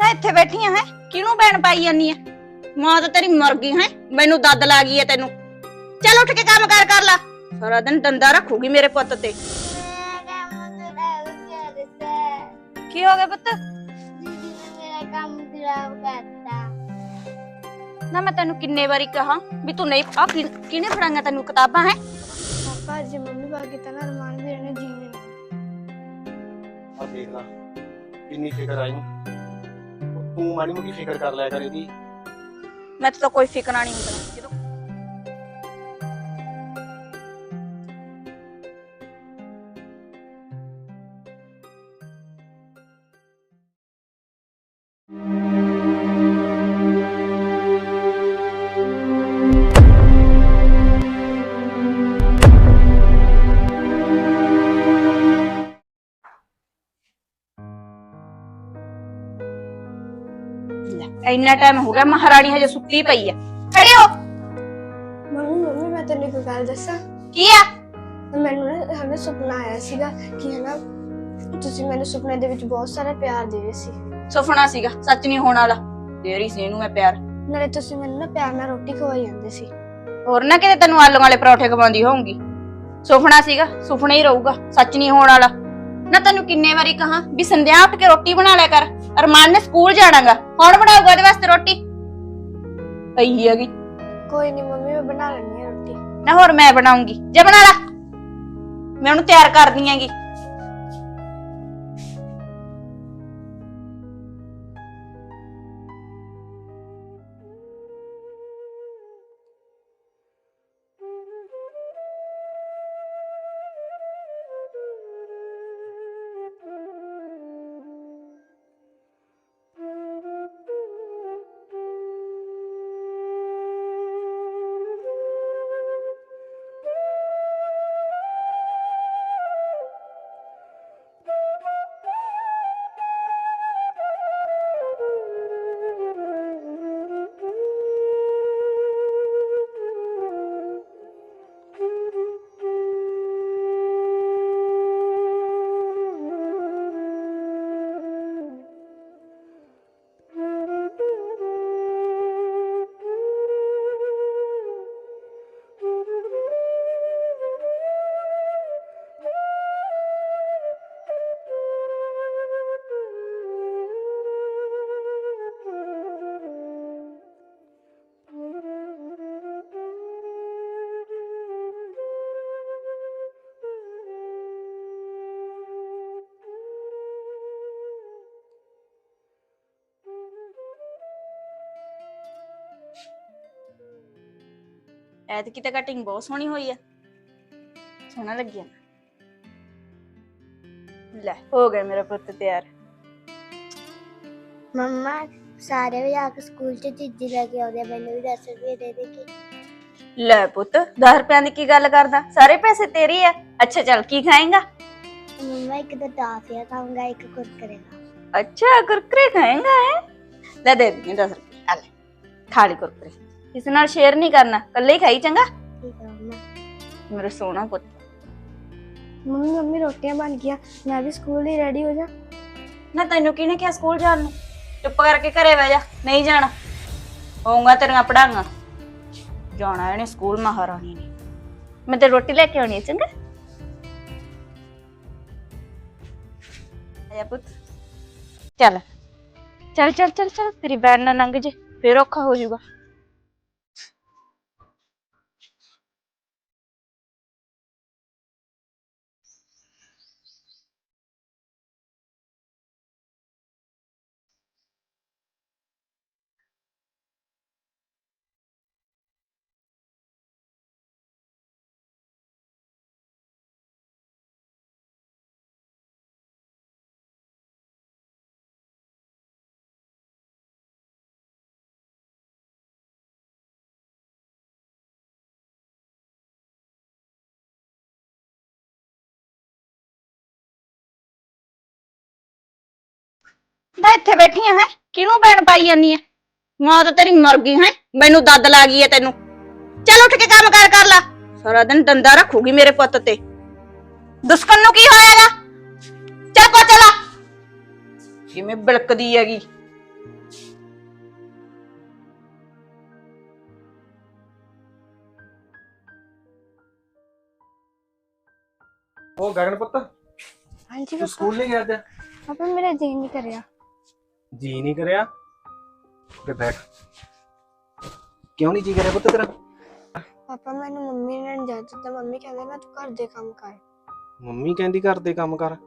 ਨਾ ਇੱਥੇ ਬੈਠੀ ਆ ਹੈ? ਕਿਹਨੂੰ ਬੈਣ ਪਾਈ ਜਾਨੀ ਆ? ਮਾਂ ਤਾਂ ਤੇਰੀ ਮਰ ਗਈ ਹੈ? ਮੈਨੂੰ ਦੱਦ ਲਾ ਗਈ ਐ ਤੈਨੂੰ। ਚੱਲ ਉੱਠ ਕੇ ਕੰਮ ਕਰ ਕਰ ਲਾ। ਸਾਰਾ ਦਿਨ ਡੰਡਾ ਰੱਖੂਗੀ ਮੇਰੇ ਪੁੱਤ ਤੇ। ਕੀ ਹੋ ਗਿਆ ਪੁੱਤ? ਦੀਦੀ ਨੇ ਮੇਰਾ ਕੰਮ ਖਰਾਬ ਕਰਤਾ ਨਾ ਮੈਂ ਤੈਨੂੰ ਕਿੰਨੇ ਵਾਰੀ ਕਹਾ ਵੀ ਤੂੰ ਨਹੀਂ ਆ ਕਿਹਨੇ ਫੜਾਈਆਂ ਤੈਨੂੰ ਕਿਤਾਬਾਂ ਹੈ? ਪਾਪਾ ਜੀ ਮੰਮੀ ਬਾਕੀ ਤਾਂ ਨਾ ਅਰਮਾਨ ਵੀਰ ਨੇ ਜੀਣੇ ਆ ਦੇਖ ਲਾ ਕਿੰਨੀ ਫਿਕਰ ਆਈ। ਨੂੰ ਤੂੰ ਮਾੜੀ ਮੋਟੀ ਫਿਕਰ ਕਰ ਲਿਆ ਕਰ ਇਹਦੀ। ਮੈਂ ਤਾਂ ਕੋਈ ਫਿਕਰਾਂ ਨਹੀਂ ਹੁੰਦਾ ਜਦੋਂ ਇੰਨਾ ਟਾਈਮ ਹੋ ਗਿਆ ਮਹਾਰਾਣੀ ਹਜੇ ਸੁੱਤੀ ਪਈ ਆ। ਖੜੇ ਹੋ। ਮੰਮੀ ਮੰਮੀ ਮੈਂ ਤੈਨੂੰ ਇੱਕ ਗੱਲ ਦੱਸਾਂ। ਕੀ ਆ? ਮੈਨੂੰ ਨਾ ਹਮੇ ਸੁਪਨਾ ਆਇਆ ਸੀਗਾ ਕਿ ਹੈ ਨਾ ਤੁਸੀਂ ਮੈਨੂੰ ਸੁਪਨੇ ਦੇ ਵਿੱਚ ਬਹੁਤ ਸਾਰਾ ਪਿਆਰ ਦੇ ਰਹੇ ਸੀ। ਸੁਪਨਾ ਸੀਗਾ ਸੱਚ ਨਹੀਂ ਹੋਣ ਵਾਲਾ। ਤੇਰੀ ਸੀ ਇਹਨੂੰ ਮੈਂ ਪਿਆਰ। ਨਾਲੇ ਤੁਸੀਂ ਮੈਨੂੰ ਨਾ ਪਿਆਰ ਨਾਲ ਰੋਟੀ ਖਵਾਈ ਜਾਂਦੇ ਸੀ। ਹੋਰ ਨਾ ਕਿਤੇ ਤੈਨੂੰ ਆਲੂ ਵਾਲੇ ਪਰੌਠੇ ਖਵਾਉਂਦੀ ਹੋਊਂਗੀ। ਸੁਪਨਾ ਸੀਗਾ ਸੁਪਨਾ ਹੀ ਰਹੂਗਾ ਸੱਚ ਨਹੀਂ ਹੋਣ ਵਾਲਾ। ਨਾ ਤੈਨੂੰ ਕਿੰਨੇ ਵਾਰੀ ਕਹਾ ਵੀ ਸੰਧਿਆ ਉੱਠ ਕੇ ਰੋਟੀ ਬਣਾ ਲਿਆ ਕਰ। ਅਰਮਾਨ ਨੇ ਸਕੂਲ ਜਾਣਾਗਾ। ਕੌਣ ਬਣਾਊਗਾ ਉਹਦੇ ਵਾਸਤੇ ਰੋਟੀ? ਪਈ ਹੈਗੀ। ਕੋਈ ਨਹੀਂ ਮੰਮੀ ਮੈਂ ਬਣਾ ਲੈਣੀ ਆ ਰੋਟੀ। ਨਾ ਹੋਰ ਮੈਂ ਬਣਾਉਂਗੀ। ਜੇ ਬਣਾ ਲਾ। ਮੈਂ ਉਹਨੂੰ ਤਿਆਰ ਕਰਦੀ ਆਂਗੀ ਐਤਕੀ ਤਾਂ ਕਟਿੰਗ ਬਹੁਤ ਸੋਹਣੀ ਹੋਈ ਆ। ਸੋਹਣਾ ਲੱਗਿਆ। ਲੈ ਹੋ ਗਿਆ ਮੇਰਾ ਪੁੱਤ ਤਿਆਰ। ਮੰਮਾ ਸਾਰੇ ਵੀ ਆ ਕੇ ਸਕੂਲ ਚ ਚੀਜ਼ੀ ਲੈ ਕੇ ਆਉਂਦੇ ਆ, ਮੈਨੂੰ ਵੀ 10 ਰੁਪਏ ਦੇ ਦੇ ਕੇ। ਲੈ ਪੁੱਤ 10 ਰੁਪਿਆਂ ਦੀ ਕੀ ਗੱਲ ਕਰਦਾ? ਸਾਰੇ ਪੈਸੇ ਤੇਰੇ ਆ। ਅੱਛਾ ਚੱਲ ਕੀ ਖਾਏਗਾ? ਮੰਮਾ ਇੱਕ ਤਾਂ ਟਾਫੀਆ ਖਾਊਂਗਾ ਇੱਕ ਕੁਰਕਰੇ ਖਾਊਂਗਾ ਅੱਛਾ ਕੁਰਕਰੇ ਖਾਏਗਾ ਹੈ? ਲੈ ਦੇ ਦੇ 10 ਰੁਪਏ। ਆ ਲੈ ਖਾ ਲਈ ਕੁਰਕਰੇ। ਕਿਸੇ ਨਾਲ ਸ਼ੇਅਰ ਨਹੀਂ ਕਰਨਾ। ਕੱਲੇ ਹੀ ਖਾਈ ਚੰਗਾ? ਠੀਕ ਹੈ ਮੰਮਾ ਮੇਰਾ ਸੋਹਣਾ ਪੁੱਤ। ਮੰਮੀ ਮੰਮੀ ਰੋਟੀਆਂ ਬਣ ਗਈਆਂ। ਮੈਂ ਵੀ ਸਕੂਲ ਲਈ ਰੈਡੀ ਹੋ ਜਾ। ਨਾ ਤੈਨੂੰ ਕਿਹਨੇ ਕਿਹਾ ਸਕੂਲ ਜਾਣ ਨੂੰ? ਚੁੱਪ ਕਰਕੇ ਘਰੇ ਬਹਿ ਜਾ। ਨਹੀਂ ਜਾਣਾ। ਹੋਊਗਾ ਤੇਰੀਆਂ ਪੜਾਂਗਾ ਜਾਣਾ ਇਹਨੇ ਸਕੂਲ ਮਹਾਰਾਣੀ ਨੇ। ਮੈਂ ਤੇ ਰੋਟੀ ਲੈ ਕੇ ਆਉਣੀ ਹੈ ਚੰਗਾ? ਆਇਆ ਪੁੱਤ। ਚੱਲ। ਚੱਲ ਚੱਲ ਚੱਲ ਚੱਲ। ਤੇਰੀ ਬੈਨ ਨਾ ਲੰਘ ਜੇ। ਫੇਰ ਔਖਾ ਹੋ ਜਾਊਗਾ। ਮੈਂ ਇੱਥੇ ਬੈਠੀ ਆ ਹੈ। ਕਿਹਨੂੰ ਬੈਣ ਪਾਈ ਜਾਨੀ ਆ? ਮਾਂ ਤਾਂ ਤੇਰੀ ਮਰ ਗਈ ਹੈ। ਮੈਨੂੰ ਦੱਦ ਲਾ ਗਈ ਹੈ ਤੈਨੂੰ। ਚੱਲ ਉੱਠ ਕੇ ਕੰਮ ਕਰ ਕਰ ਲਾ। ਸਾਰਾ ਦਿਨ ਦੰਦਾ ਰੱਖੂਗੀ ਮੇਰੇ ਪੁੱਤ ਤੇ। ਦੁਸ਼ਮਣ ਨੂੰ ਕੀ ਹੋਇਆਗਾ? ਚੱਲ ਪਾ ਚਲਾ ਕਿਵੇਂ ਬਿਲਕਦੀ ਹੈਗੀ? ਉਹ ਗਗਨ ਪੁੱਤ ਹਾਂਜੀ ਸਕੂਲ ਨਹੀਂ ਗਿਆ ਅੱਜ? ਪਾਪਾ ਮੇਰਾ ਜੀ ਨਹੀਂ ਕਰਿਆ। ਜੀ ਨਹੀਂ ਕਰਿਆ। ਤੇ ਬੈਠ। ਕਿਉਂ ਨਹੀਂ ਜੀ ਕਰਿਆ ਪੁੱਤ ਤੇਰਾ? ਪਾਪਾ ਮੈਨੂੰ ਮੰਮੀ ਨੇ ਜਾ ਦਿੱਤਾ ਮੰਮੀ ਕਹਿੰਦੇ ਨਾ ਤੂੰ ਘਰ ਦੇ ਕੰਮ ਕਰ। ਮੰਮੀ ਕਹਿੰਦੀ ਘਰ ਦੇ ਕੰਮ ਕਰ। ਤੂੰ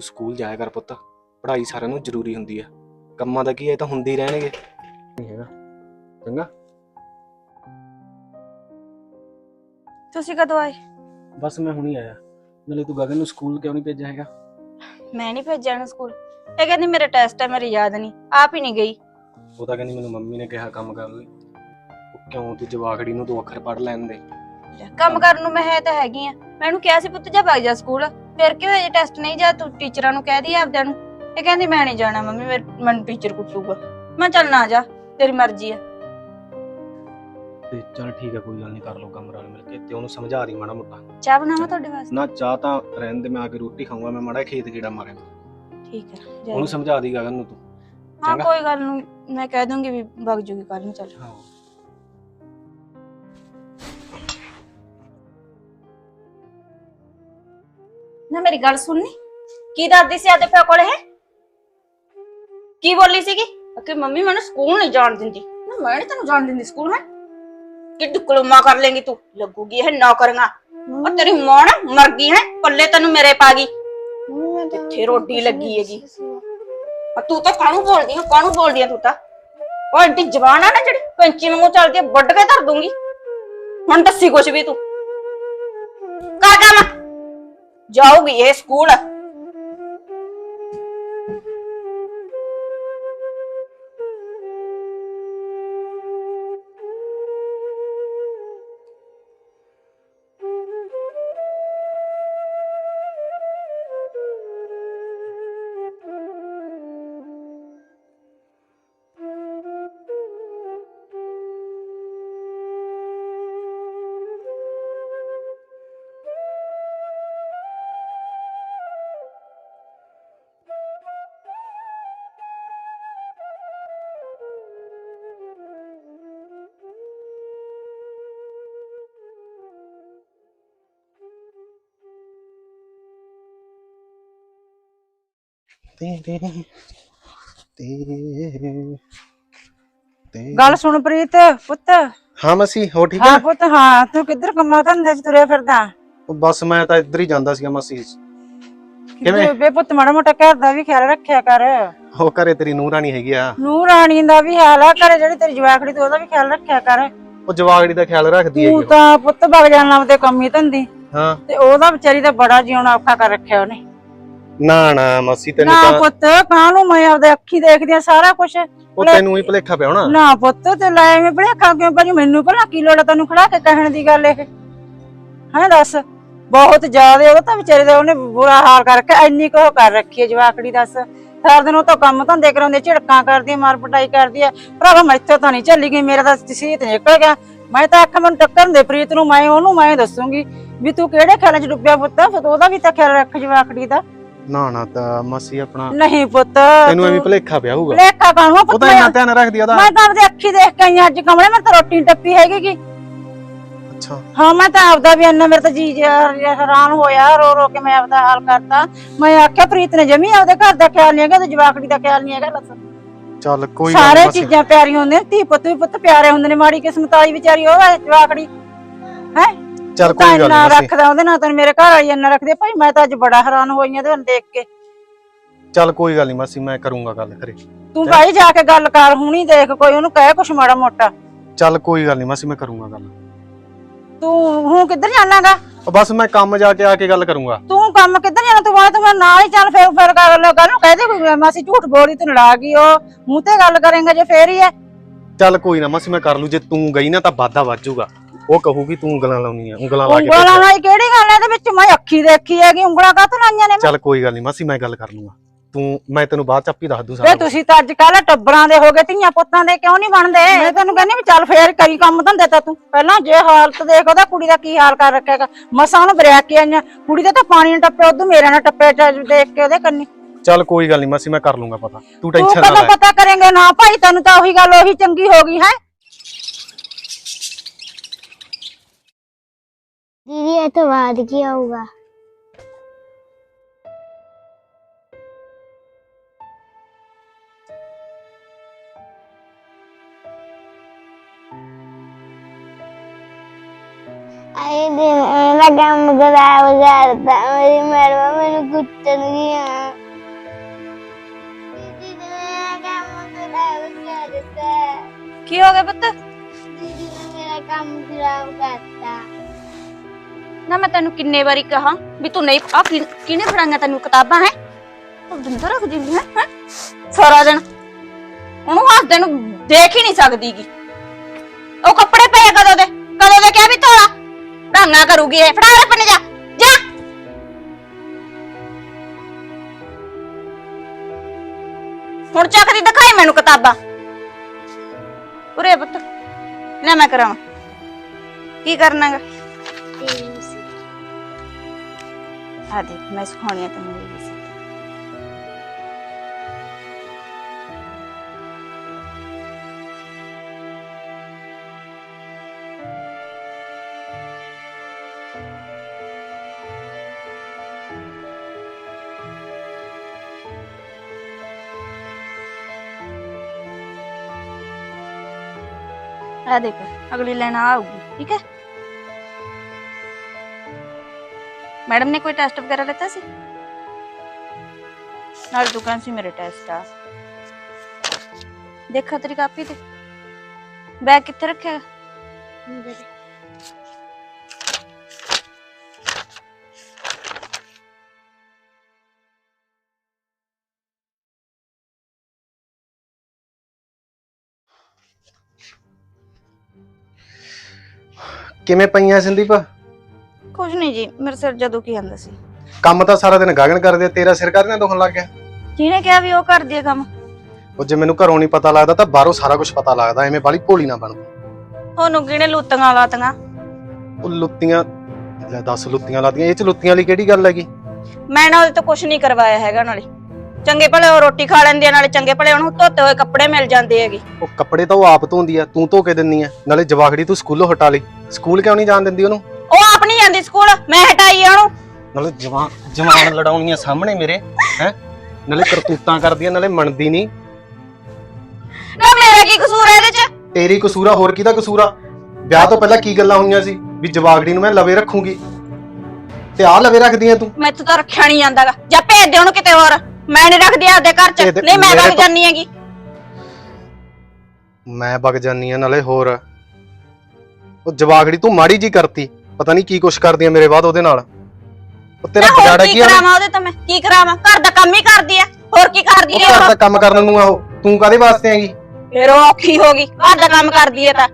ਸਕੂਲ ਜਾਇਆ ਕਰ ਪੁੱਤ। ਪੜ੍ਹਾਈ ਸਾਰਿਆਂ ਨੂੰ ਜ਼ਰੂਰੀ ਹੁੰਦੀ ਆ। ਕੰਮਾਂ ਦਾ ਕੀ ਹੈ ਤਾਂ ਹੁੰਦੇ ਹੀ ਰਹਿਣਗੇ। ਨਹੀਂ ਹੈਗਾ। ਚੰਗਾ। ਤੁਸੀਂ ਕਦੋਂ ਆਏ? ਬਸ ਮੈਂ ਹੁਣੀ ਆਇਆ। ਨਾਲੇ ਤੂੰ ਗਗਨ ਨੂੰ ਸਕੂਲ ਕਿਉਂ ਨਹੀਂ ਭੇਜਿਆ ਹੈਗਾ? ਮੈਂ ਨਹੀਂ ਭੇਜਿਆ ਨੂੰ ਸਕੂਲ। ਇਹ ਕਹਿੰਦੀ ਮੇਰੇ ਟੈਸਟ ਹੈ ਮੇਰੀ ਯਾਦ ਨਹੀਂ ਆਪ ਹੀ ਨਹੀਂ ਗਈ। ਉਹ ਤਾਂ ਕਹਿੰਦੀ ਮੈਨੂੰ ਮੰਮੀ ਨੇ ਕਿਹਾ ਕੰਮ ਕਰ ਲਈ ਉਹ ਕਿਉਂ ਤੂੰ ਜਵਾਖੜੀ ਨੂੰ ਦੋ ਅੱਖਰ ਪੜ੍ਹ ਲੈਣ ਦੇ। ਕੰਮ ਕਰਨ ਨੂੰ ਮੈਂ ਹੈ ਤਾਂ ਹੈਗੀ ਆ। ਮੈਂ ਉਹਨੂੰ ਕਿਹਾ ਸੀ ਪੁੱਤ ਜਾ ਵਗ ਜਾ ਸਕੂਲ। ਫਿਰ ਕੀ ਹੋਇਆ ਜੇ ਟੈਸਟ ਨਹੀਂ ਜਾ ਤੂੰ ਟੀਚਰਾਂ ਨੂੰ ਕਹਿ ਦੀ ਆਪਦਿਆਂ ਨੂੰ? ਇਹ ਕਹਿੰਦੀ ਮੈਂ ਨਹੀਂ ਜਾਣਾ ਮੰਮੀ ਮੇਰੇ- ਮੈਨੂੰ ਟੀਚਰ ਕੁੱਟੂਗਾ। ਮੈਂ ਚੱਲ ਨਾ ਜਾ ਤੇਰੀ ਮਰਜ਼ੀ ਆ। ਤੇ ਚਲ ਠੀਕ ਹੈ ਕੋਈ ਗੱਲ ਨਹੀਂ ਕਰ ਲਓ ਕੰਮ ਨਾਲ ਮਿਲ ਕੇ ਤੇ ਉਹਨੂੰ ਸਮਝਾ ਦੀ ਮਾੜਾ ਮੋਟਾ। ਚਾਹ ਬਣਾਵਾਂ ਤੁਹਾਡੇ ਵਾਸਤੇ? ਨਾ ਚਾਹ ਤਾਂ ਰਹਿਣ ਦੇ ਮੈਂ ਆ ਕੇ ਰੋਟੀ ਖਾਊਂਗਾ ਮੈਂ ਮਾੜਾ ਖੇਤ ਗੇੜਾ ਮਾਰਾਂਗਾ ਠੀਕ ਹੈ ਜਾ। ਉਹਨੂੰ ਸਮਝਾ ਦੀ ਗਗਨ ਨੂੰ ਤੂੰ। ਹਾਂ ਚੰਗਾ। ਕੋਈ ਗੱਲ ਨਹੀਂ ਮੈਂ ਕਹਿ ਦੂੰਗੀ ਵੀ ਵਗ ਜੂਗੀ ਕੱਲ ਨੂੰ ਚੱਲ। ਹਾਂ। ਨਾ ਮੇਰੀ ਗੱਲ ਸੁਣਨੀ ਕੀ ਦੱਸਦੀ ਸੀ ਆਦੇ ਪਿਓ ਕੋਲੇ ਹੈ? ਕੀ ਬੋਲੀ ਸੀਗੀ? ਕਿ ਮੰਮੀ ਮੈਨੂੰ ਸਕੂਲ ਨਹੀਂ ਜਾਣ ਦਿੰਦੀ। ਨਾ ਮੈਂ ਨੀ ਤੈਨੂੰ ਜਾਣ ਦਿੰਦੀ ਸਕੂਲ ਹੈ? ਕਿ ਡਿਪਲੋਮਾ ਕਰ ਲੇਂਗੀ ਤੂੰ। ਲੱਗੂਗੀ ਇਹ ਨੌਕਰੀਆਂ। ਉਹ ਤੇਰੀ ਮਾਂ ਨਾ ਮਰ ਗਈ ਹੈ ਪੱਲੇ ਤੈਨੂੰ ਮੇਰੇ ਪਾ ਗਈ। ਮੰਮੀ ਮੈਂ ਤਾਂ ਕਿੱਥੇ ਰੋਟੀ ਲੱਗੀ ਹੈਗੀ? ਆ ਤੂੰ ਤਾਂ ਕਾਹਨੂੰ ਬੋਲਦੀ ਹੈ ਕਾਹਨੂੰ ਬੋਲਦੀ ਹੈ ਤੂੰ ਤਾਂ? ਉਹ ਐਡੀ ਜਵਾਨ ਆ ਨਾ ਜਿਹੜੀ ਪੈਂਚੀ ਵਾਂਗੂ ਚੱਲਦੀ ਹੈ ਵੱਢ ਕੇ ਧਰ ਦੂੰਗੀ ਹੁਣ ਦੱਸੀ ਕੁਛ ਵੀ ਤੂੰ। ਕਾ ਕੰਮ। ਜਾਊਗੀ ਇਹ ਸਕੂਲ। ਗੱਲ ਸੁਣ ਪ੍ਰੀਤ ਪੁੱਤ। ਹਾਂ ਮਸੀ ਹੋ ਠੀਕ ਹਾਂ ਹੈ ਪੁੱਤ ਹਾਂ। ਤੂੰ ਕਿੱਧਰ ਕੰਮਾਂ ਧੰਦੇ ਚ ਤੁਰਿਆ ਫਿਰਦਾ? ਉਹ ਬਸ ਮੈਂ ਤਾਂ ਇੱਧਰ ਹੀ ਜਾਂਦਾ ਸੀਗਾ ਮਸੀ। ਕਿੱਧਰ ਬੇ ਪੁੱਤ ਮਾੜਾ ਮੋਟਾ ਘਰ ਦਾ ਵੀ ਖਿਆਲ ਰੱਖਿਆ ਕਰ। ਉਹ ਘਰੇ ਤੇਰੀ ਨੂੰਹ ਰਾਣੀ ਹੈਗੀ ਆ। ਨੂੰ ਰਾਣੀ ਦਾ ਵੀ ਹਾਲ ਆ ਘਰੇ ਜਿਹੜੀ ਤੇਰੀ ਜਵਾਕੜੀ ਤੂੰ ਉਹਦਾ ਵੀ ਖਿਆਲ ਰੱਖਿਆ ਕਰ। ਉਹ ਜਵਾਗੜੀ ਦਾ ਖਿਆਲ ਰੱਖਦੀ ਤੂੰ ਹੈਗੀ ਤਾਂ ਪੁੱਤ ਵਗ ਜਾਣਾ ਉਹਦੇ ਕੰਮੀ ਧੰਦੀ। ਹਾਂ। ਤੇ ਉਹਦਾ ਵਿਚਾਰੀ ਦਾ ਬੜਾ ਜਿਉਣਾ ਔਖਾ ਕਰ ਰੱਖਿਆ ਉਹਨੇ। ਨਾ ਨਾ ਮਸੀ ਤੈਨੂੰ ਨਾ ਤਾਂ ਪੁੱਤ ਕਾਹਨੂੰ ਮੈਂ ਆਪਦੇ ਅੱਖੀ ਦੇਖਦੀ ਆ ਸਾਰਾ ਕੁਝ ਉਹ ਤੈਨੂੰ ਹੀ ਭਲੇਖਾ ਪਿਆ ਹੋਣਾ। ਨਾ ਪੁੱਤ ਤੇ ਲੈ ਮੈਂ ਭੜੇਖਾ ਕਿਉਂ ਭਾਜੀ ਮੈਨੂੰ ਭਲਾ ਕੀ ਲੋੜ ਆ ਤੈਨੂੰ ਖੜਾ ਕੇ ਕਹਿਣ ਦੀ ਗੱਲ ਇਹ? ਹਾਂ ਦੱਸ। ਬਹੁਤ ਜ਼ਿਆਦਾ ਉਹਦਾ ਤਾਂ ਵਿਚਾਰੇ ਦਾ ਉਹਨੇ ਬੁਰਾ ਹਾਲ ਕਰਕੇ ਇੰਨੀ ਕੁ ਉਹ ਕਰ ਰੱਖੀ ਹੈ ਜਵਾਕੜੀ ਦੱਸ। ਸਾਰਾ ਦਿਨ ਉਹ ਤਾਂ ਕੰਮ ਧੰਦੇ ਕਰਾਉਂਦੀ ਝਿੜਕਾਂ ਕਰਦੀ ਮਾਰ ਪਟਾਈ ਕਰਦੀ ਆ ਭਰਾਵਾ ਮੈਥੋਂ ਤਾਂ ਨਹੀਂ ਚੱਲੀ ਗਈ ਮੇਰਾ ਤਾਂ ਸੀਤ ਨਿਕਲ ਗਿਆ। ਮੈਂ ਤਾਂ ਅੱਖ ਮੈਨੂੰ ਟੱਕਰ ਦੇ ਪ੍ਰੀਤ ਨੂੰ ਮੈਂ ਉਹਨੂੰ ਮੈਂ ਦੱਸੂਗੀ ਵੀ ਤੂੰ ਕਿਹੜੇ ਖਿਆਲਾਂ 'ਚ ਡੁੱਬਿਆ ਪੁੱਤ? ਫਿਰ ਉਹਦਾ ਵੀ ਤਾਂ ਖਿਆਲ ਰੱਖ ਜਵਾਕੜੀ ਦਾ। ਨਾ ਨਾ ਤਾਂ ਮਸੀ ਆਪਣਾ। ਨਹੀਂ ਪੁੱਤ। ਤੈਨੂੰ ਐਵੇਂ ਭਲੇਖਾ ਪਿਆ ਹੋਊਗਾ। ਲੇਖਾ ਕਾਣੂ ਉਹ ਪੁੱਤ ਤਾਂ ਇੰਨਾ ਧਿਆਨ ਰੱਖਦੀ ਆ ਉਹਦਾ। ਮੈਂ ਤਾਂ ਆਪਦੀ ਅੱਖੀ ਦੇਖ ਕੇ ਆਈ ਹਾਂ ਅੱਜ ਕਮਲੇ ਮੈਂ ਤਾਂ ਰੋਟੀ ਨੀ ਟੱਪੀ ਹੈਗੀ ਗੀ। ਅੱਛਾ। ਹਾਂ ਮੈਂ ਤਾਂ ਆਪਦਾ ਵੀ ਇੰਨਾ ਮੇਰੇ ਤਾਂ ਜੀ ਜਿਹਾ ਹੈਰਾਨ ਹੋਇਆ ਰੋ ਰੋ ਕੇ ਮੈਂ ਆਪਦਾ ਹਾਲ ਕਰਤਾ। ਮੈਂ ਆਖਿਆ ਪ੍ਰੀਤ ਨੇ ਜਮੀ ਆਪਦੇ ਘਰ ਦਾ ਖਿਆਲ ਨਹੀਂ ਹੈਗਾ ਤੇ ਜਵਾਕੜੀ ਦਾ ਖਿਆਲ ਨਹੀਂ ਹੈਗਾ ਦੱਸ। ਚੱਲ ਕੋਈ ਗੱਲ ਸਾਰੇ ਮਾਸੀ। ਚੀਜ਼ਾਂ ਪਿਆਰੀਆਂ ਹੁੰਦੀਆਂ ਨੇ, ਧੀ ਪੁੱਤ ਵੀ ਪੁੱਤ ਪਿਆਰੇ ਹੁੰਦੇ ਨੇ ਮਾੜੀ ਕਿਸਮਤ ਵਾਲੀ ਵਿਚਾਰੀ ਉਹ ਹੈ ਜਵਾਕੜੀ। ਹੈ? ਚੱਲ ਕੋਈ ਗੱਲ ਨਹੀਂ ਮਾਸੀ ਰੱਖਦਾ ਉਹਦੇ ਨਾਲ ਤਾਂ ਮੇਰੇ ਘਰ ਵਾਲੀ ਇੰਨਾ ਰੱਖਦੀ। ਭਾਈ ਮੈਂ ਤਾਂ ਅੱਜ ਬੜਾ ਹੈਰਾਨ ਹੋਈ ਆ ਤੇ ਦੇਖ ਕੇ। ਚੱਲ ਕੋਈ ਗੱਲ ਨਹੀਂ ਮਾਸੀ ਮੈਂ ਕਰੂੰਗਾ ਗੱਲ ਕਰੇ ਤੂੰ ਭਾਈ ਜਾ ਕੇ ਗੱਲ ਕਰ ਹੁਣੀ ਦੇਖ ਕੋਈ ਉਹਨੂੰ ਕਹਿ ਕੁਛ ਮਾੜਾ ਮੋਟਾ। ਚੱਲ ਕੋਈ ਗੱਲ ਨਹੀਂ ਮਾਸੀ ਮੈਂ ਕਰੂੰਗਾ ਗੱਲ। ਤੂੰ ਹੁਣ ਕਿੱਧਰ ਜਾਣਾਗਾ ਉਹ ਬਸ ਮੈਂ ਕੰਮ ਜਾ ਕੇ ਆ ਕੇ ਗੱਲ ਕਰੂੰਗਾ। ਤੂੰ ਕੰਮ ਕਿੱਧਰ ਜਾਣਾ? ਤੂੰ ਬਾਅਦ ਤੂੰ ਮੇਰੇ ਨਾਲ ਹੀ ਚੱਲ ਫੇਰ ਫੇਰ ਕਰ ਲੋ ਗੱਲ। ਨੂੰ ਕਹਦੇ ਕੋਈ ਮਾਸੀ ਝੂਠ ਬੋਲੀ ਤੂੰ ਲੜਾ ਗਈ ਉਹ ਮੂੰਹ ਤੇ ਗੱਲ ਕਰੇਂਗਾ ਜੇ ਫੇਰ ਹੀ ਹੈ ਚੱਲ ਕੋਈ ਨਾ ਮਾਸੀ ਮੈਂ ਕਰ ਲੂ ਜੇ ਤੂੰ ਗਈ ਨਾ ਤਾਂ ਵਾਧਾ ਵੱਜੂਗਾ ਉਹ ਕਹੂਗੀ ਤੂੰ ਉਂਗਲਾਂ ਲਾਉਣੀ ਆ ਉਂਗਲਾਂ ਲਾ ਕੇ ਉਂਗਲਾਂ। ਨਾਲ ਕਿਹੜੀ ਗੱਲ ਹੈ ਇਹਦੇ ਵਿੱਚ ਮੈਂ ਅੱਖੀ ਦੇਖੀ ਹੈਗੀ ਉਂਗਲਾਂ ਕਾਹਤੋਂ ਲਾਈਆਂ ਨੇ ਚੱਲ ਕੋਈ ਗੱਲ ਨਹੀਂ ਮਾਸੀ ਮੈਂ ਗੱਲ ਕਰ ਲੂੰਗਾ। ਤੂੰ ਮੈਂ ਤੈਨੂੰ ਬਾਅਦ ਚ ਆਪੀ ਦੱਸ ਦੂੰ ਵੇ ਸਾਰਾ ਤੁਸੀਂ ਤਾਂ ਅੱਜ ਕੱਲ ਟੱਬਰਾਂ ਦੇ ਹੋ ਗਏ ਧੀਆਂ ਪੁੱਤਾਂ ਦੇ ਕਿਉਂ ਨਹੀਂ ਬਣਦੇ? ਮੈਂ ਤੈਨੂੰ ਕਹਿੰਦੀ ਵੀ ਚੱਲ ਫੇਰ ਕਰੀ ਕੰਮ ਧੰਦੇ ਤਾਂ ਤੂੰ। ਪਹਿਲਾਂ ਜੇ ਹਾਲਤ ਦੇਖ ਉਹਦਾ ਕੁੜੀ ਦਾ ਕੀ ਹਾਲ ਕਰ ਰੱਖਿਆਗਾ ਮਸਾਂ ਉਹਨੂੰ ਬਰੈਕ ਕੇ ਆਈਆਂ। ਕੁੜੀ ਦਾ ਤਾਂ ਪਾਣੀ ਨਾਲ ਟੱਪੇ ਉਦੋਂ ਮੇਰੇ ਨਾਲ ਟੱਪੇ ਚ ਦੇਖ ਕੇ ਉਹਦੇ ਕੰਨੀ। ਚੱਲ ਕੋਈ ਗੱਲ ਨਹੀਂ ਮਾਸੀ ਮੈਂ ਕਰ ਲੂੰਗਾ ਪਤਾ। ਤੂੰ ਤੂੰ ਟੈਨਸ਼ਨ ਨਾ ਕਦੋਂ ਲੈ। ਪਤਾ ਕਰੇਂਗੇ ਨਾ ਭਾਈ ਤੈਨੂੰ ਤਾਂ ਉਹੀ ਗੱਲ ਉਹੀ ਚੰਗੀ ਹੋ ਗਈ ਹੈ। ਦੀਦੀ ਇਹ ਤੋਂ ਬਾਅਦ ਕੀ ਆਊਗਾ? ਕੰਮ ਖਰਾਬ ਕਰਦਾ ਮੇਰੀ ਮਰਵਾ ਮੈਨੂੰ ਕੁੱਟਣਗੀਆਂ ਦੀਦੀ ਨੇ ਮੇਰਾ ਕੰਮ ਖਰਾਬ ਕਰਤਾ। ਨਾ ਮੈਂ ਤੈਨੂੰ ਕਿੰਨੇ ਵਾਰੀ ਕਹਾ ਵੀ ਤੂੰ ਨਹੀਂ ਆ ਕਿਹਨੇ ਫੜਾਂਗਾ ਤੈਨੂੰ ਕਿਤਾਬਾਂ, ਹੈ? ਤੂੰ ਦਿੰਦਾ ਰੱਖ ਦਿੰਦੀ ਹੈ ਸਾਰਾ ਦਿਨ। ਉਹਨੂੰ ਹੱਸਦੇ ਨੂੰ ਦੇਖ ਹੀ ਨਹੀਂ ਸਕਦੀਗੀ। ਉਹ ਕੱਪੜੇ ਪਏ ਕਦੋਂ ਦੇ? ਕਦੋਂ ਦੇ ਕਿਹਾ ਵੀ ਧੋਲਾ? ਢੰਗਾ ਕਰੂਗੀ ਇਹ। ਫੜਾ ਰੇ ਪਨੇ ਜਾ। ਜਾ ਹੁਣ ਚੱਕਦੀ ਦਿਖਾਈ ਮੈਨੂੰ ਕਿਤਾਬਾਂ। ਉਰੇ ਪੁੱਤ। ਲੈ ਮੈਂ ਕਰਾਵਾਂ। ਕੀ ਕਰਨਾਗਾ? ਆ ਦੇਖ ਮੈਂ ਸਿਖਾਉਣੀ ਆ ਤੈਨੂੰ ਇਹ ਵੀ ਆ ਦੇਖ, ਅਗਲੀ ਲਾਈਨ ਆ ਆਊਗੀ, ਠੀਕ ਹੈ? ਮੈਡਮ ਨੇ ਕੋਈ ਟੈਸਟ ਵਗੈਰਾ ਲਿੱਤਾ ਸੀ ਨਾਲ ਦੁਕਾਨ ਸੀ ਮੇਰੇ ਟੈਸਟ ਆ ਦੇਖਾ ਤੇਰੀ ਕਾਪੀ ਤੇ ਬੈਗ ਕਿੱਥੇ ਰੱਖਿਆ ਕਿਵੇਂ ਪਈਆਂ ਸੰਦੀਪ ਕੁਝ ਨਹੀਂ ਜੀ ਮੇਰੇ ਸਿਰ ਜਦੋਂ ਕੀ ਆਂਦਾ ਸੀ। ਕੰਮ ਤਾਂ ਸਾਰਾ ਦਿਨ ਗਾਗਣ ਕਰਦੇ ਤੇਰਾ ਸਿਰ ਨਾਲ ਦੁਖਣ ਲੱਗ ਗਿਆ? ਜਿਹਨੇ ਕਿਹਾ ਵੀ ਉਹ ਕਰਦੀ ਹੈ ਕੰਮ। ਉਹ ਜੇ ਮੈਨੂੰ ਘਰੋਂ ਨਹੀਂ ਪਤਾ ਲੱਗਦਾ ਤਾਂ ਬਾਹਰੋਂ ਸਾਰਾ ਕੁਝ ਪਤਾ ਲੱਗਦਾ ਐਵੇਂ ਬਾਲੀ ਭੋਲੀ ਨਾ ਬਣ। ਉਹਨੂੰ ਕਿਹਨੇ ਲੂਤੀਆਂ ਲਾਤੀਆਂ? ਉਹ ਲੁੱਤੀਆਂ ਲੈ 10 ਲੁੱਤੀਆਂ ਲਾਦੀਆਂ ਇਹ ਚ ਲੁੱਤੀਆਂ ਵਾਲੀ ਕਿਹੜੀ ਗੱਲ ਹੈਗੀ? ਮੈਂ ਨਾ ਉਹਦੇ ਤੋਂ ਕੁਝ ਨਹੀਂ ਕਰਵਾਇਆ ਹੈਗਾ ਨਾਲੇ। ਚੰਗੇ ਭਲੇ ਉਹ ਰੋਟੀ ਖਾ ਲੈਂਦੀ ਆ ਨਾਲੇ ਚੰਗੇ ਭਲੇ ਉਹਨੂੰ ਧੋਤੇ ਹੋਏ ਕੱਪੜੇ ਮਿਲ ਜਾਂਦੇ ਹੈਗੇ। ਉਹ ਕੱਪੜੇ ਤਾਂ ਉਹ ਆਪ ਧੋਂਦੀ ਆ ਤੂੰ ਧੋ ਕੇ ਦਿੰਨੀ ਆ ਨਾਲੇ ਜਵਾਖੜੀ ਤੂੰ ਸਕੂਲੋਂ ਹਟਾ ਲਈ। ਸਕੂਲ ਕਿਉਂ ਨਹੀਂ ਜਾਣ ਦਿੰਦੀ ਉਹਨੂੰ? ਉਹ ਆਪ ਨਹੀਂ ਜਾਂਦੀ ਸਕੂਲ ਮੈਂ ਹਟਾਈ ਉਹਨੂੰ। ਨਾਲੇ ਜਵਾਨ ਜਵਾਨ ਲੜਾਉਣੀਆਂ ਸਾਹਮਣੇ ਮੇਰੇ ਹੈ? ਨਾਲੇ ਕਰਤੂਤਾਂ ਕਰਦੀਆਂ ਨਾਲੇ ਮੰਨਦੀ ਨਹੀਂ। ਨਾ ਮੇਰਾ ਕੀ ਕਸੂਰ ਹੈ ਇਹਦੇ ਚ? ਤੇਰੀ ਕਸੂਰਾ ਹੋਰ ਕਿਹਦਾ ਕਸੂਰਾ ਵਿਆਹ ਤੋਂ ਪਹਿਲਾਂ ਕੀ ਗੱਲਾਂ ਹੋਈਆਂ ਸੀ? ਵੀ ਜਵਾਗੜੀ ਨੂੰ ਮੈਂ ਲਵੇ ਰੱਖੂੰਗੀ। ਤੇ ਆ ਲਵੇ ਰੱਖਦੀ ਆ ਤੂੰ? ਮੈਥੋਂ ਤਾਂ ਰੱਖਿਆ ਨਹੀਂ ਜਾਂਦਾਗਾ। ਜਾਂ ਭੇਜ ਦੇ ਉਹਨੂੰ ਕਿਤੇ ਹੋਰ। ਮੈਂ ਨਹੀਂ ਰੱਖਦੀ ਆਪਦੇ ਘਰ ਚ। ਨਹੀਂ ਮੈਂ ਮੇਰੇ ਵਗ ਤੋਂ- ਜਾਨੀ ਹੈਗੀ। ਮੈਂ ਵਗ ਜਾਨੀ ਆ ਨਾਲੇ ਹੋਰ। ਉਹ ਜਵਾਗੜੀ ਤੂੰ ਮਾੜੀ ਜੀ ਕਰਤੀ। ਪਤਾ ਨਹੀਂ ਕੀ ਕੁਛ ਕਰਦੀ ਆ ਮੇਰੇ ਬਾਅਦ ਉਹਦੇ ਨਾਲ। ਉਹ ਤੇਰਾ ਨਾ ਹੋਰ ਬਜਾੜਾ ਕੀ ਕੀ ਆ? ਕਰਾਵਾਂ ਉਹਦੇ ਤੋਂ ਮੈਂ? ਕੀ ਕਰਾਵਾਂ? ਘਰ ਦਾ ਕੰਮ ਹੀ ਕਰਦੀ ਆ। ਹੋਰ ਕੀ ਕਰਦੀ ਉਹ ਹੈ ਘਰ ਉਹ? ਦਾ ਕੰਮ ਕਰਨ ਨੂੰ ਆ ਉਹ। ਤੂੰ ਕਾਦੇ ਵਾਸਤੇ ਆਂਗੀ ਫਿਰ ਉਹ ਔਖੀ ਹੋ ਗਈ। ਘਰ ਦਾ ਕੰਮ ਕਰਦੀ ਹੈ ਤਾਂ।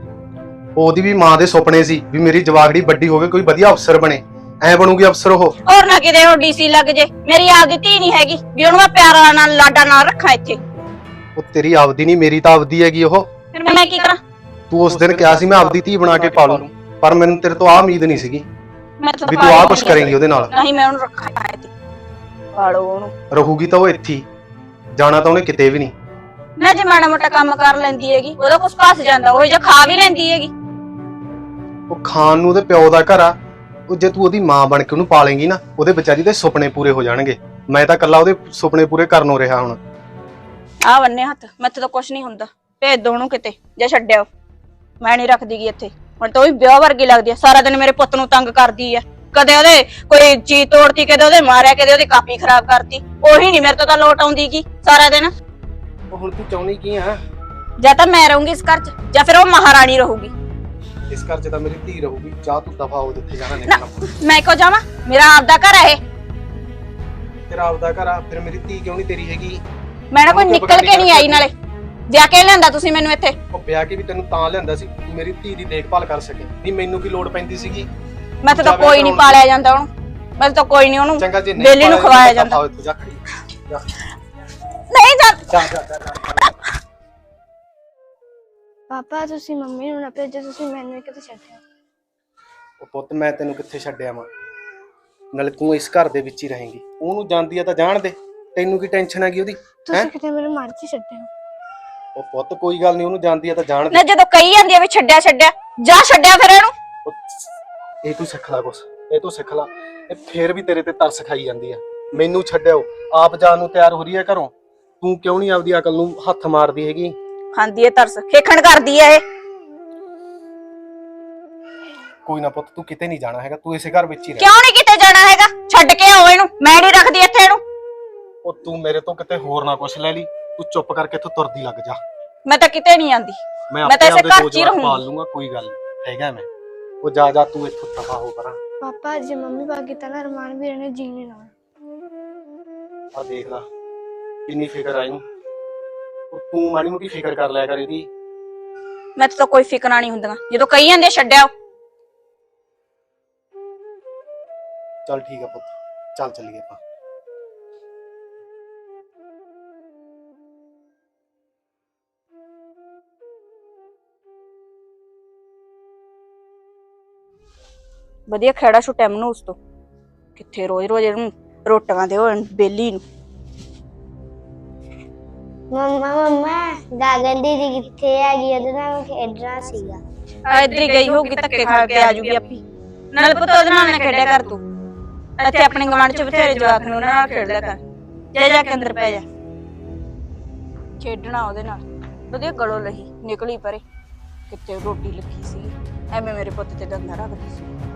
ਉਹਦੀ ਵੀ ਮਾਂ ਦੇ ਸੁਪਨੇ ਸੀ ਵੀ ਮੇਰੀ ਜਵਾਗੜੀ ਵੱਡੀ ਹੋ ਕੇ ਕੋਈ ਵਧੀਆ ਅਫਸਰ ਬਣੇ। ਐ ਬਣੂਗੀ ਅਫਸਰ ਉਹ। ਹੋਰ ਨਾ ਕਿਤੇ ਉਹ ਡੀਸੀ ਲੱਗ ਜੇ। ਮੇਰੀ ਆਪਦੀ ਧੀ ਨਹੀਂ ਹੈਗੀ। ਵੀ ਉਹਨੂੰ ਮੈਂ ਪਿਆਰਾ ਨਾਲ ਲਾਡਾ ਨਾਲ ਰੱਖਾਂ ਇੱਥੇ। ਉਹ ਤੇਰੀ ਆਪਦੀ ਨਹੀਂ ਮੇਰੀ ਤਾਂ ਆਪਦੀ ਹੈਗੀ ਉਹ। ਫਿਰ ਮੈਂ ਕੀ ਕਰਾਂ? ਤੂੰ ਉਸ ਦਿਨ ਕਿਹਾ ਸੀ ਮੈਂ ਆਪਦੀ ਧੀ ਬਣਾ ਕੇ ਪਾਲੂ ਪਰ ਮੈਨੂੰ ਤੇਰੇ ਤੋਂ ਆਹ ਉਮੀਦ ਨਹੀਂ ਸੀਗੀ ਮੈਂ ਤਾਂ ਵੀ ਤੂੰ ਆਹ ਕੁਛ ਕਰੇਂਗੀ ਉਹਦੇ ਨਾਲ। ਨਹੀਂ ਮੈਂ ਉਹਨੂੰ ਰੱਖਾਂ ਇੱਥੇ ਪਾਲੋ ਉਹਨੂੰ। ਰਹੂਗੀ ਤਾਂ ਉਹ ਇੱਥੇ ਹੀ। ਜਾਣਾ ਤਾਂ ਉਹਨੇ ਕਿਤੇ ਵੀ ਨਹੀਂ। ਨਾ ਜੇ ਮਾੜਾ ਮੋਟਾ ਕੰਮ ਕਰ ਲੈਂਦੀ ਹੈਗੀ ਉਹਦਾ ਕੁਛ ਫਸ ਜਾਂਦਾ ਉਹ ਜੇ ਖਾ ਵੀ ਲੈਂਦੀ ਹੈਗੀ। ਉਹ ਖਾਨ ਨੂੰ ਉਹਦੇ ਪਿਓ ਦਾ ਘਰ ਆ। ਉਹ ਜੇ ਤੂੰ ਉਹਦੀ ਮਾਂ ਬਣ ਕੇ ਉਹਨੂੰ ਪਾਲੇਂਗੀ ਨਾ ਉਹਦੇ ਵਿਚਾਰੀ ਦੇ ਸੁਪਨੇ ਪੂਰੇ ਹੋ ਜਾਣਗੇ। ਮੈਂ ਤਾਂ ਇਕੱਲਾ ਉਹਦੇ ਸੁਪਨੇ ਪੂਰੇ ਕਰਨੋਂ ਰਿਹਾ ਹੁਣ। ਆ ਬੰਨੇ ਹੱਥ ਮੈਥੇ ਤਾਂ ਕੁਛ ਨਹੀਂ ਹੁੰਦਾ। ਭੇਜ ਦੋ ਉਹਨੂੰ ਕਿਤੇ ਜਾਂ ਛੱਡਿਓ ਮੈਂ ਨਹੀਂ ਰੱਖਦੀਗੀ ਇੱਥੇ। ਹੁਣ ਤਾਂ ਉਹ ਵੀ ਵਿਆਹ ਵਰਗੀ ਲੱਗਦੀ ਆ ਸਾਰਾ ਦਿਨ ਮੇਰੇ ਪੁੱਤ ਨੂੰ ਤੰਗ ਕਰਦੀ ਆ। ਕਦੇ ਉਹਦੇ ਕੋਈ ਚੀਜ਼ ਤੋੜਤੀ ਕਦੇ ਉਹਦੇ ਮਾਰਿਆ ਕਦੇ ਉਹਦੀ ਕਾਪੀ ਖਰਾਬ ਕਰਤੀ। ਉਹੀ ਨਹੀਂ ਮੇਰੇ ਤੋਂ ਤਾਂ ਲੋਟ ਆਉਂਦੀਗੀ ਸਾਰਾ ਦਿਨ। ਉਹ ਹੁਣ ਤੂੰ ਚਾਹੁੰਦੀ ਕੀ ਆ? ਜਾਂ ਤਾਂ ਮੈਂ ਰਹੂੰਗੀ ਇਸ ਘਰ 'ਚ ਜਾਂ ਫਿਰ ਉਹ ਮਹਾਰਾਣੀ ਰਹੂਗੀ। ਇਸ ਘਰ 'ਚ ਤਾਂ ਮੇਰੀ ਧੀ ਰਹੂਗੀ ਚਾਹ ਤੂੰ ਦਫਾ ਹੋ ਜਿੱਥੇ ਜਾਣਾ ਨਾ ਨਿਕਲਣਾ ਮੈਂ ਕਿਉਂ ਜਾਵਾਂ? ਮੇਰਾ ਆਪਦਾ ਘਰ ਹੈ ਇਹ। ਤੇਰਾ ਆਪਦਾ ਘਰ ਆ ਫਿਰ ਮੇਰੀ ਧੀ ਕਿਉਂ ਨਹੀਂ ਤੇਰੀ ਹੈਗੀ? ਮੈਂ ਨਾ ਕੋਈ ਨਿਕਲ ਕੇ ਨਹੀਂ ਆਈ ਨਾਲੇ। ਵਿਆਹ ਕੇ ਲਿਆਂਦਾ ਤੁਸੀਂ ਮੈਨੂੰ ਇੱਥੇ? ਉਹ ਵਿਆਹ ਕੇ ਵੀ ਤੈਨੂੰ ਤਾਂ ਲਿਆਂਦਾ ਸੀ ਤੂੰ ਮੇਰੀ ਧੀ ਦੀ ਦੇਖਭਾਲ ਕਰ ਸਕੇ। ਨਹੀਂ ਮੈਨੂੰ ਕੀ ਲੋੜ ਪੈਂਦੀ ਸੀਗੀ? ਮੈਂ ਤਾਂ ਕੋਈ ਨਹੀਂ ਪਾਲਿਆ ਜਾਂਦਾ ਉਹਨੂੰ। ਮੈਂ ਤਾਂ ਕੋਈ ਨਹੀਂ ਉਹਨੂੰ ਚੰਗਾ ਜੇ ਨਹੀਂ ਬੇਲੀ ਨੂੰ ਪਾਲਿਆ ਖਵਾਇਆ ਜਾਂਦਾ। ਜਾ ਖੜੀ। ਜਾ। ਨਹੀਂ ਜਾ। ਜਾ ਜਾ, ਜਾ ਜਾ। ਪਾਪਾ ਤੁਸੀਂ ਮੰਮੀ ਨੂੰ ਨਾ ਭੇਜੋ ਤੁਸੀਂ ਮੈਨੂੰ ਹੀ ਕਿਤੇ ਛੱਡਿਓ ਉਹ ਪੁੱਤ ਮੈਂ ਤੈਨੂੰ ਕਿੱਥੇ ਛੱਡਿਆ ਵਾਂ? ਨਾਲੇ ਤੂੰ ਇਸ ਘਰ ਦੇ ਵਿੱਚ ਹੀ ਰਹੇਂਗੀ। ਉਹਨੂੰ ਜਾਂਦੀ ਆ ਤਾਂ ਜਾਣ ਦੇ। ਤੈਨੂੰ ਕੀ ਟੈਨਸ਼ਨ ਹੈਗੀ ਉਹਦੀ? ਹੈਂ? ਤੁਸੀਂ ਕਿਤੇ ਮੈਨੂੰ ਮਰਜ਼ੀ ਛੱਡਿਓ ਉਹ ਪੁੱਤ ਕੋਈ ਗੱਲ ਨਹੀਂ ਉਹਨੂੰ ਜਾਂਦੀ ਆ ਤਾਂ ਜਾਣ ਦੇ। ਨਾ ਜਦੋਂ ਕਹੀ ਜਾਂਦੀ ਆ ਵੀ ਛੱਡਿਆ ਛੱਡਿਆ ਜਾ ਛੱਡਿਆ ਫਿਰ ਇਹਨੂੰ। ਉਹ ਇਹ ਤੂੰ ਸਿੱਖ ਲੈ ਕੁਛ ਇਹ ਤੂੰ ਸਿੱਖ ਲੈ। ਇਹ ਫੇਰ ਵੀ ਤੇਰੇ ਤੇ ਤਰਸ ਖਾਈ ਜਾਂਦੀ ਆ। ਮੈਨੂੰ ਛੱਡਿਓ ਆਪ ਜਾਣ ਨੂੰ ਤਿਆਰ ਹੋ ਰਹੀ ਹੈ ਘਰੋਂ। ਤੂੰ ਕਿਉਂ ਨਹੀਂ ਆਪਦੀ ਅਕਲ ਨੂੰ ਹੱਥ ਮਾਰਦੀ ਹੈਗੀ? ਖਾਂਦੀ ਏ ਤਰਸ ਖੇਖਣ ਕਰਦੀ ਏ ਇਹ। ਕੋਈ ਨਾ ਪੁੱਤ ਤੂੰ ਕਿਤੇ ਨਹੀਂ ਜਾਣਾ ਹੈਗਾ ਤੂੰ ਇਸੇ ਘਰ ਵਿੱਚ ਹੀ ਰਹਿ। ਕਿਉਂ ਨਹੀਂ ਕਿਤੇ ਜਾਣਾ ਹੈਗਾ? ਛੱਡ ਕੇ ਆਓ ਇਹਨੂੰ ਮੈਂ ਨਹੀਂ ਰੱਖਦੀ ਇੱਥੇ ਇਹਨੂੰ। ਉਹ ਤੂੰ ਮੇਰੇ ਤੋਂ ਕਿਤੇ ਹੋਰ ਨਾ ਕੁਛ ਲੈ ਲਈ। ਤੂੰ ਚੁੱਪ ਕਰਕੇ ਇੱਥੋਂ ਤੁਰਦੀ ਲੱਗ ਜਾ। ਮੈਂ ਤਾਂ ਕਿਤੇ ਨਹੀਂ ਆਂਦੀ। ਮੈਂ ਤਾਂ ਇਸੇ ਘਰ 'ਚ ਹੀ ਰਹੂੰਗੀ। ਪਾਲ ਲੂੰਗਾ ਕੋਈ ਗੱਲ ਨਹੀਂ ਹੈਗਾ ਮੈਂ। ਉਹ ਜਾ ਜਾ ਤੂੰ ਇੱਥੋਂ ਦਫਾ ਹੋ ਪਰਾਂ ਪਾਪਾ ਜੇ ਮੰਮੀ ਬਾਕੀ ਤਾਂ ਨਾ ਅਰਮਾਨ ਵੀਰੇ ਨੇ ਜੀਣੇ ਨਾ ਆ ਦੇਖ ਲੈ ਕਿੰਨੀ ਫਿਕਰ ਆਈ ਨੂੰ ਉਹ ਤੂੰ ਮਾੜੀ ਮੋਟੀ ਫਿਕਰ ਕਰ ਲਿਆ ਕਰ ਇਹਦੀ। ਮੈਂ ਤਾਂ ਕੋਈ ਫਿਕਰਾਂ ਨਹੀਂ ਹੁੰਦੀਆਂ। ਜਦੋਂ ਕਹੀ ਜਾਂਦੇ ਛੱਡਿਆ ਚੱਲ ਠੀਕ ਆ ਪੁੱਤ। ਚੱਲ ਚੱਲੀਏ ਆਪਾਂ। ਵਧੀਆ ਖੇੜਾ ਛੁੱਟਿਆ ਮੈਨੂੰ ਉਸ ਤੋਂ। ਕਿੱਥੇ ਰੋਜ਼ ਰੋਜ਼ ਇਹਨੂੰ ਰੋਟੀਆਂ ਦੇ ਹੋਣ ਬੇਲੀ ਨੂੰ। ਮੰਮਾ ਮੰਮਾ ਗਾਗਨ ਦੀਦੀ ਕਿੱਥੇ ਹੈਗੀ? ਉਹਦੇ ਨਾਲ ਖੇਡਣਾ ਸੀਗਾ। ਆ ਇੱਧਰ ਹੀ ਗਈ ਹੋਊਗੀ ਧੱਕੇ ਖਾ ਕੇ ਆ ਜੂਗੀ ਆਪੀ। ਨਾਲ ਪੁੱਤ ਉਹਦੇ ਨਾਲ ਨਾ ਖੇਡਿਆ ਕਰ ਤੂੰ। ਇੱਥੇ ਆਪਣੇ ਗਵਾਂਢ ਚ ਬਥੇਰੇ ਜਵਾਕ ਨੇ ਉਹਨਾਂ ਨਾਲ ਖੇਡ ਲਿਆ ਕਰ। ਜਾ ਜਾ ਕੇ ਅੰਦਰ ਪੈ ਜਾ। ਖੇਡਣਾ ਉਹਦੇ ਨਾਲ। ਵਧੀਆ ਗਲੋਂ ਲਹੀ ਨਿਕਲੀ ਪਰੇ। ਕਿੱਥੇ ਰੋਟੀ ਲੱਗੀ ਸੀ। ਐਵੇਂ ਮੇਰੇ ਪੁੱਤ ਤੇ ਦੰਦਾ ਰੱਖਦੀ ਸੀ।